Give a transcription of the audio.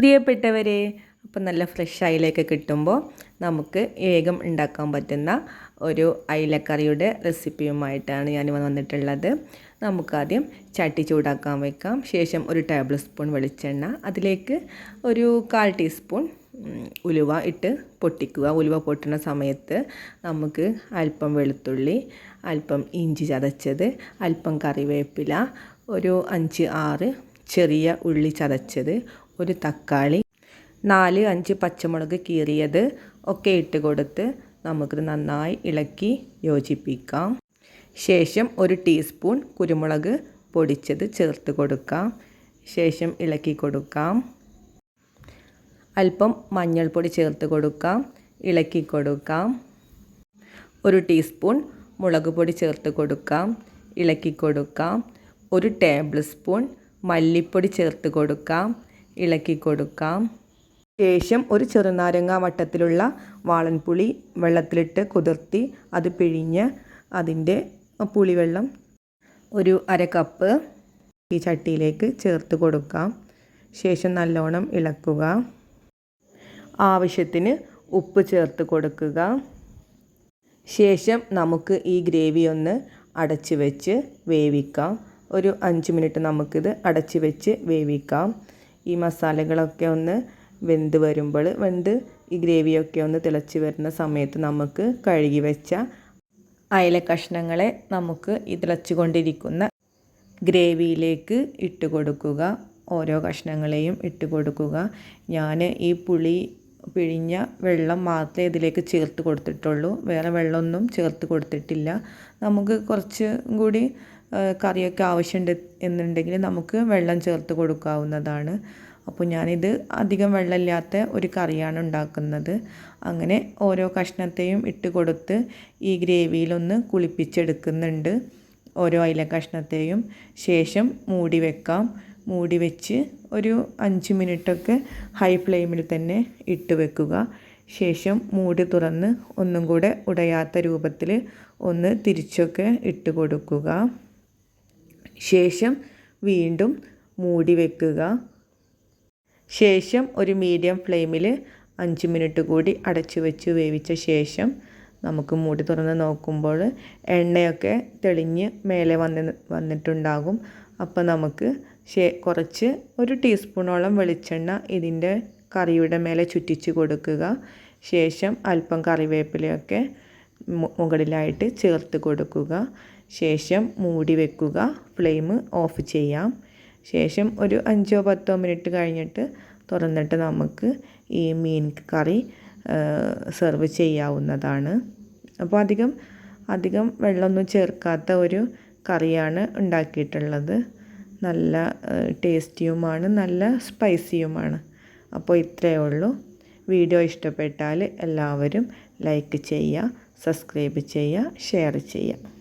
പ്രിയപ്പെട്ടവരെ അപ്പം നല്ല ഫ്രഷ് അയിലയൊക്കെ കിട്ടുമ്പോൾ നമുക്ക് വേഗം ഉണ്ടാക്കാൻ പറ്റുന്ന ഒരു അയിലക്കറിയുടെ റെസിപ്പിയുമായിട്ടാണ് ഞാൻ വന്നിട്ടുള്ളത്. നമുക്കാദ്യം ചട്ടി ചൂടാക്കാൻ വെക്കാം. ശേഷം ഒരു ടേബിൾ സ്പൂൺ വെളിച്ചെണ്ണ അതിലേക്ക് ഒരു കാൽ ടീസ്പൂൺ ഉലുവ ഇട്ട് പൊട്ടിക്കുക. ഉലുവ പൊട്ടുന്ന സമയത്ത് നമുക്ക് അല്പം വെളുത്തുള്ളി അല്പം ഇഞ്ചി ചതച്ചത് അല്പം കറിവേപ്പില ഒരു അഞ്ച് ആറ് ചെറിയ ഉള്ളി ചതച്ചത് ഒരു തക്കാളി നാല് അഞ്ച് പച്ചമുളക് കീറിയത് ഒക്കെ ഇട്ട് കൊടുത്ത് നമുക്ക് നന്നായി ഇളക്കി യോജിപ്പിക്കാം. ശേഷം ഒരു ടീസ്പൂൺ കുരുമുളക് പൊടിച്ചത് ചേർത്ത് കൊടുക്കാം. ശേഷം ഇളക്കി കൊടുക്കാം. അല്പം മഞ്ഞൾപ്പൊടി ചേർത്ത് കൊടുക്കാം. ഇളക്കി കൊടുക്കാം. ഒരു ടീസ്പൂൺ മുളക് പൊടി ചേർത്ത് കൊടുക്കാം. ഇളക്കി കൊടുക്കാം. ഒരു ടേബിൾ സ്പൂൺ മല്ലിപ്പൊടി ചേർത്ത് കൊടുക്കാം. ഇളക്കി കൊടുക്കാം. ശേഷം ഒരു ചെറുനാരങ്ങ വട്ടത്തിലുള്ള വാളൻപുളി വെള്ളത്തിലിട്ട് കുതിർത്തി അത് പിഴിഞ്ഞ് അതിന്റെ പുളിവെള്ളം ഒരു അര കപ്പ് ഈ ചട്ടിയിലേക്ക് ചേർത്ത് കൊടുക്കാം. ശേഷം നല്ലോണം ഇളക്കുക. ആവശ്യത്തിന് ഉപ്പ് ചേർത്ത് കൊടുക്കുക. ശേഷം നമുക്ക് ഈ ഗ്രേവി ഒന്ന് അടച്ച് വെച്ച് വേവിക്കാം. ഒരു അഞ്ച് മിനിറ്റ് നമുക്കിത് അടച്ച് വെച്ച് വേവിക്കാം. ഈ മസാലകളൊക്കെ ഒന്ന് വെന്ത് വരുമ്പോൾ വെന്ത് ഈ ഗ്രേവിയൊക്കെ ഒന്ന് തിളച്ച് വരുന്ന സമയത്ത് നമുക്ക് കഴുകി വെച്ച അയല കഷ്ണങ്ങളെ നമുക്ക് ഈ തിളച്ചുകൊണ്ടിരിക്കുന്ന ഗ്രേവിയിലേക്ക് ഇട്ട് കൊടുക്കുക. ഓരോ കഷ്ണങ്ങളെയും ഇട്ട് കൊടുക്കുക. ഞാൻ ഈ പുളി പിഴിഞ്ഞ വെള്ളം മാത്രമേ ഇതിലേക്ക് ചേർത്ത് കൊടുത്തിട്ടുള്ളൂ. വേറെ വെള്ളമൊന്നും ചേർത്ത് കൊടുത്തിട്ടില്ല. നമുക്ക് കുറച്ച് കൂടി കറിയൊക്കെ ആവശ്യമുണ്ട് എന്നുണ്ടെങ്കിൽ നമുക്ക് വെള്ളം ചേർത്ത് കൊടുക്കാവുന്നതാണ്. അപ്പോൾ ഞാനിത് അധികം വെള്ളമില്ലാത്ത ഒരു കറിയാണ് ഉണ്ടാക്കുന്നത്. അങ്ങനെ ഓരോ കഷ്ണത്തെയും ഇട്ട് കൊടുത്ത് ഈ ഗ്രേവിയിലൊന്ന് കുളിപ്പിച്ചെടുക്കുന്നുണ്ട്. ഓരോ അയില കഷ്ണത്തെയും ശേഷം മൂടി വെക്കാം. മൂടി വെച്ച് ഒരു അഞ്ച് മിനിറ്റൊക്കെ ഹൈ ഫ്ലെയിമിൽ തന്നെ ഇട്ട് വെക്കുക. ശേഷം മൂടി തുറന്ന് ഒന്നും കൂടെ ഉടയാത്ത രൂപത്തിൽ ഒന്ന് തിരിച്ചൊക്കെ ഇട്ട് കൊടുക്കുക. ശേഷം വീണ്ടും മൂടി വെക്കുക. ശേഷം ഒരു മീഡിയം ഫ്ലെയിമിൽ അഞ്ച് മിനിറ്റ് കൂടി അടച്ചു വെച്ച് വേവിച്ച ശേഷം നമുക്ക് മൂടി തുറന്ന് നോക്കുമ്പോൾ എണ്ണയൊക്കെ തെളിഞ്ഞ് മേലെ വന്ന് വന്നിട്ടുണ്ടാകും. അപ്പോൾ നമുക്ക് ശേ കുറച്ച് ഒരു ടീസ്പൂണോളം വെളിച്ചെണ്ണ ഇതിന്റെ കറിയുടെ മേലെ ചുറ്റിച്ച് കൊടുക്കുക. ശേഷം അല്പം കറിവേപ്പിലയൊക്കെ മുകളിലായിട്ട് ചേർത്ത് കൊടുക്കുക. ശേഷം മൂടി വെക്കുക. ഫ്ലെയിം ഓഫ് ചെയ്യാം. ശേഷം ഒരു അഞ്ചോ പത്തോ മിനിറ്റ് കഴിഞ്ഞിട്ട് തുറന്നിട്ട് നമുക്ക് ഈ മീൻ കറി സെർവ് ചെയ്യാവുന്നതാണ്. അപ്പോൾ അധികം അധികം വെള്ളമൊന്നും ചേർക്കാത്ത ഒരു കറിയാണ് ഉണ്ടാക്കിയിട്ടുള്ളത്. നല്ല ടേസ്റ്റിയുമാണ് നല്ല സ്പൈസിയുമാണ്. അപ്പോൾ ഇത്രയേ ഉള്ളൂ. വീഡിയോ ഇഷ്ടപ്പെട്ടാൽ എല്ലാവരും ലൈക്ക് ചെയ്യുക സബ്സ്ക്രൈബ് ചെയ്യുക ഷെയർ ചെയ്യുക